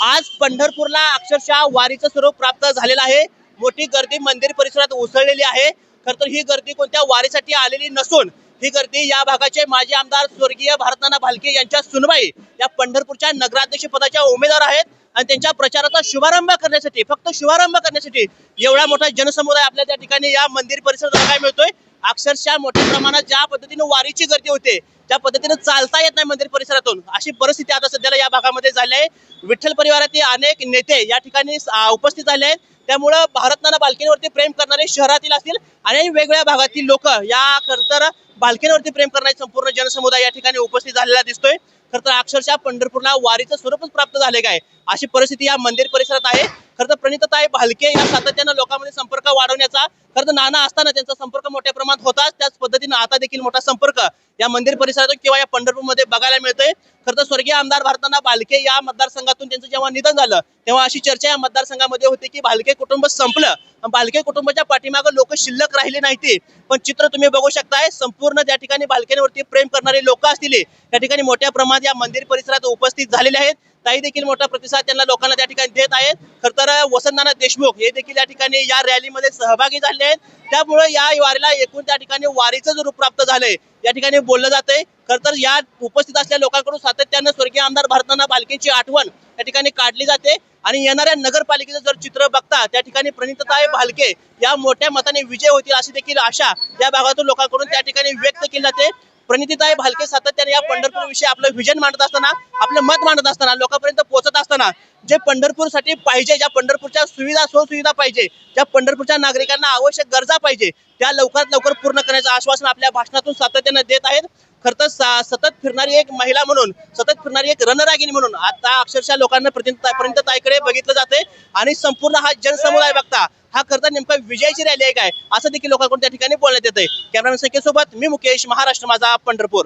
आज पंढरपूरला अक्षरशः वारीचं स्वरूप प्राप्त झालेलं आहे. मोठी गर्दी मंदिर परिसरात उसळलेली आहे. खर तर ही गर्दी कोणत्या वारीसाठी आलेली नसून ही गर्दी या भागाचे माजी आमदार स्वर्गीय भारतनाना भालके यांच्या सुनवाई या पंढरपूरच्या नगराध्यक्ष पदाच्या उमेदवार आहेत आणि त्यांच्या प्रचाराचा शुभारंभ करण्यासाठी फक्त शुभारंभ करण्यासाठी एवढा मोठा जनसमुदाय आपल्या त्या ठिकाणी या मंदिर परिसरात काय मिळतोय. अक्षरशः मोठ्या प्रमाणात ज्या पद्धतीने वारीची गर्दी होते त्या पद्धतीने चालता येत नाही मंदिर परिसरातून अशी परिस्थिती आता सध्याला या भागामध्ये झाली आहे. विठ्ठल परिवारातील अनेक नेते या ठिकाणी उपस्थित झाले आहेत. त्यामुळं भारतनाना बालकींवरती प्रेम करणारे शहरातील असतील आणि वेगवेगळ्या भागातील लोक या खर तर प्रेम करणारे संपूर्ण जनसमुदाय या ठिकाणी उपस्थित झालेला दिसतोय. खर तर अक्षरशः पंढरपूरला वारीचं स्वरूपच प्राप्त झाले काय? अशी परिस्थिती या मंदिर परिसरात आहे. खरं तर प्रणितताई भालके या सातत्यानं लोकांमध्ये संपर्क वाढवण्याचा खरं तर नाना असताना त्यांचा संपर्क मोठ्या प्रमाणात होताच. त्याच पद्धतीनं आता देखील मोठा संपर्क या मंदिर परिसरातून किंवा या पंढरपूरमध्ये बघायला मिळतोय. खरं तर स्वर्गीय आमदार भारताना बालके या मतदारसंघातून त्यांचं जेव्हा निधन झालं तेव्हा अशी चर्चा या मतदारसंघामध्ये होती की बालके कुटुंब संपलं. भालके बालके कुटुंबाच्या पाठीमागं लोक शिल्लक राहिले नाहीती. पण चित्र तुम्ही बघू शकताय संपूर्ण ज्या ठिकाणी बालकेवरती प्रेम करणारे लोक असतील त्या ठिकाणी मोठ्या प्रमाणात या मंदिर परिसरात उपस्थित झालेले आहेत. ताई देखील मोठा प्रतिसाद त्यांना लोकांना त्या ठिकाणी देत आहेत. खर तर वसंतनाना देशमुख हे देखील या ठिकाणी या रॅलीमध्ये सहभागी झाले आहेत. त्यामुळे या वारीला एकूण त्या ठिकाणी वारीचं रूप प्राप्त झालंय या ठिकाणी बोललं जातंय. खर तर या उपस्थित असलेल्या लोकांकडून सातत्यानं स्वर्गीय आमदार भारताना बालकेची आठवण या ठिकाणी काढली जाते. आणि येणाऱ्या नगरपालिकेचं जर चित्र बघता त्या ठिकाणी प्रणितताई भालके या मोठ्या मताने विजय होतील अशी देखील आशा या भागातून लोकांकडून त्या ठिकाणी व्यक्त केली जाते. प्रणितीताई भालके सातत्याने या पंढरपूर विषयी आपलं विजन मांडत असताना आपलं मत मांडत असताना लोकांपर्यंत पोहोचत असताना जे पंढरपूरसाठी पाहिजे ज्या पंढरपूरच्या सुविधा सोयसुविधा पाहिजे ज्या पंढरपूरच्या नागरिकांना आवश्यक गरजा पाहिजे त्या लवकरात लवकर पूर्ण करण्याचं आश्वासन आपल्या भाषणातून सातत्याने देत आहेत. खर तर सा- सतत फिरणारी एक महिला म्हणून सतत फिरणारी एक रणरागिणी म्हणून आता अक्षरशः लोकांना पर्यंत ताईकडे बघितलं जाते आणि संपूर्ण हा जनसमुदाय बघता हा खरं नेमका विजयाची रॅली आहे काय? असं देखील लोकांकडून त्या ठिकाणी बोलण्यात आहे कॅमेरामॅन संख्येसोबत मी मुकेश महाराष्ट्र माझा पंढरपूर.